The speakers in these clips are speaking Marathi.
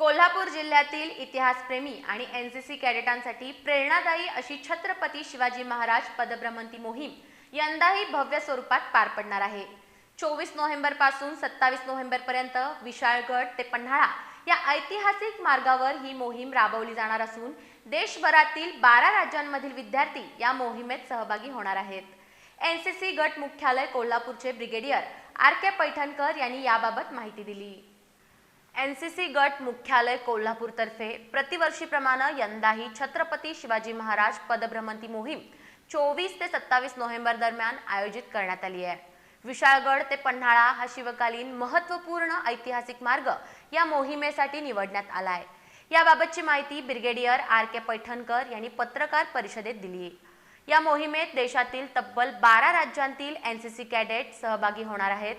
कोल्हापूर जिल्ह्यातील इतिहासप्रेमी आणि एन सी सी कॅडेटांसाठी प्रेरणादायी अशी छत्रपती शिवाजी महाराज पदभ्रमंती मोहीम यंदाही भव्य स्वरूपात पार पडणार आहे. चोवीस नोव्हेंबरपासून सत्तावीस नोव्हेंबर पर्यंत विशाळगड ते पन्हाळा या ऐतिहासिक मार्गावर ही मोहीम राबवली जाणार असून देशभरातील बारा राज्यांमधील विद्यार्थी या मोहिमेत सहभागी होणार आहेत. एनसीसी गट मुख्यालय कोल्हापूरचे ब्रिगेडियर आर के पैठणकर यांनी याबाबत माहिती दिली. एनसीसी गट मुख्यालय कोल्हापूरतर्फे प्रतिवर्षीप्रमाणे यंदाही छत्रपती शिवाजी महाराज पदभ्रमंती मोहीम चोवीस ते सत्तावीस नोव्हेंबर दरम्यान आयोजित करण्यात आली आहे. विशाळगड ते पन्हाळा हा शिवकालीन महत्त्वपूर्ण ऐतिहासिक मार्ग या मोहिमेसाठी निवडण्यात आला आहे. याबाबतची माहिती ब्रिगेडियर आर के पैठणकर यांनी पत्रकार परिषदेत दिली. या मोहिमेत देशातील तब्बल बारा राज्यांतील एनसीसी कॅडेट सहभागी होणार आहेत.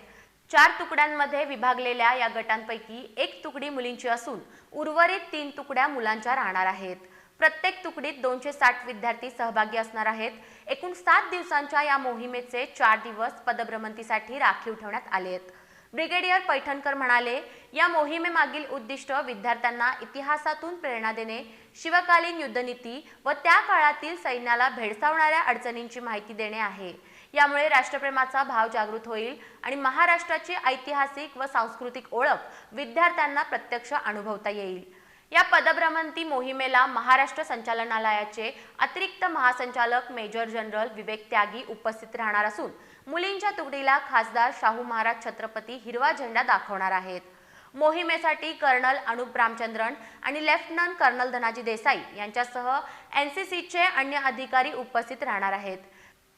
चार तुकड्यांमध्ये विभागलेल्या या गटांपैकी एक तुकडी मुलींची असून उर्वरित तीन तुकड्या मुलांच्या राहणार आहेत. प्रत्येक तुकडीत दोनशे साठ विद्यार्थी सहभागी असणार आहेत. एकूण सात दिवसांच्या या मोहिमेचे चार दिवस पदभ्रमंतीसाठी राखीव ठेवण्यात आले आहेत. ब्रिगेडियर पैठणकर म्हणाले या मोहिमेमागील उद्दिष्ट विद्यार्थ्यांना इतिहासातून प्रेरणा देणे शिवकालीन युद्धनीती व त्या काळातील सैन्याला भेडसावणाऱ्या अडचणींची माहिती देणे आहे. यामुळे राष्ट्रप्रेमाचा भाव जागृत होईल आणि महाराष्ट्राची ऐतिहासिक व सांस्कृतिक ओळख विद्यार्थ्यांना प्रत्यक्ष अनुभवता येईल. या पदभ्रमंती मोहिमेला महाराष्ट्र संचालनालयाचे अतिरिक्त महासंचालक मेजर जनरल विवेक त्यागी उपस्थित राहणार असून मुलींच्या तुकडीला खासदार शाहू महाराज छत्रपती हिरवा झेंडा दाखवणार आहेत. मोहिमेसाठी कर्नल अनुप रामचंद्रन आणि लेफ्टनंट कर्नल धनाजी देसाई यांच्यासह एन सी सीचे अन्य अधिकारी उपस्थित राहणार आहेत.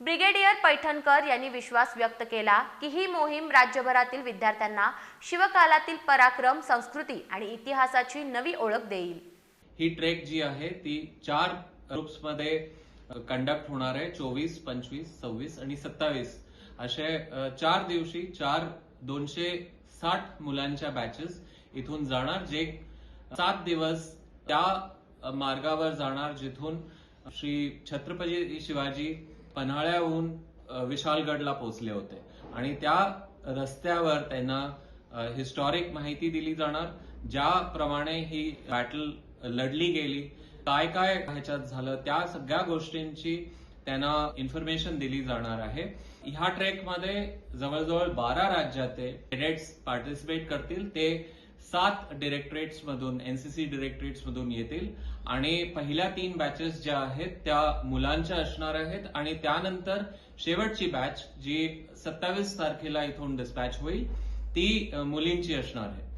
ब्रिगेडियर पैठणकर यांनी विश्वास व्यक्त केला की ही मोहीम राज्यभरातील विद्यार्थ्यांना शिवकालातील पराक्रम संस्कृती आणि इतिहासाची नवी ओळख देईल. ही ट्रेक जी आहे ती चार ग्रुप्समध्ये कंडक्ट होणार आहे चोवीस पंचवीस सव्वीस आणि सत्तावीस. असे चार दिवशी चार दोनशे साठ मुलांच्या बॅचेस इथून जाणार जे सात दिवस त्या मार्गावर जाणार जिथून श्री छत्रपती शिवाजी पन्हाळ्याहून विशालगडला पोहोचले होते. आणि त्या रस्त्यावर त्यांना हिस्टॉरिक माहिती दिली जाणार ज्याप्रमाणे ही बॅटल लढली गेली. काय काय ह्याच्यात झालं त्या सगळ्या गोष्टींची त्यांना इन्फॉर्मेशन दिली जाणार आहे. ह्या ट्रेकमध्ये जवळजवळ बारा राज्यात कॅडेट्स पार्टिसिपेट करतील. ते सात डिरेक्टरेट्स मधून एनसीसी डिरेक्टरेट्स मधून येतील. आणि पहिल्या तीन बॅचेस ज्या आहेत त्या मुलांच्या असणार आहेत. आणि त्यानंतर शेवटची बॅच जी सत्तावीस तारखेला इथून डिस्पॅच होईल ती मुलींची असणार आहे.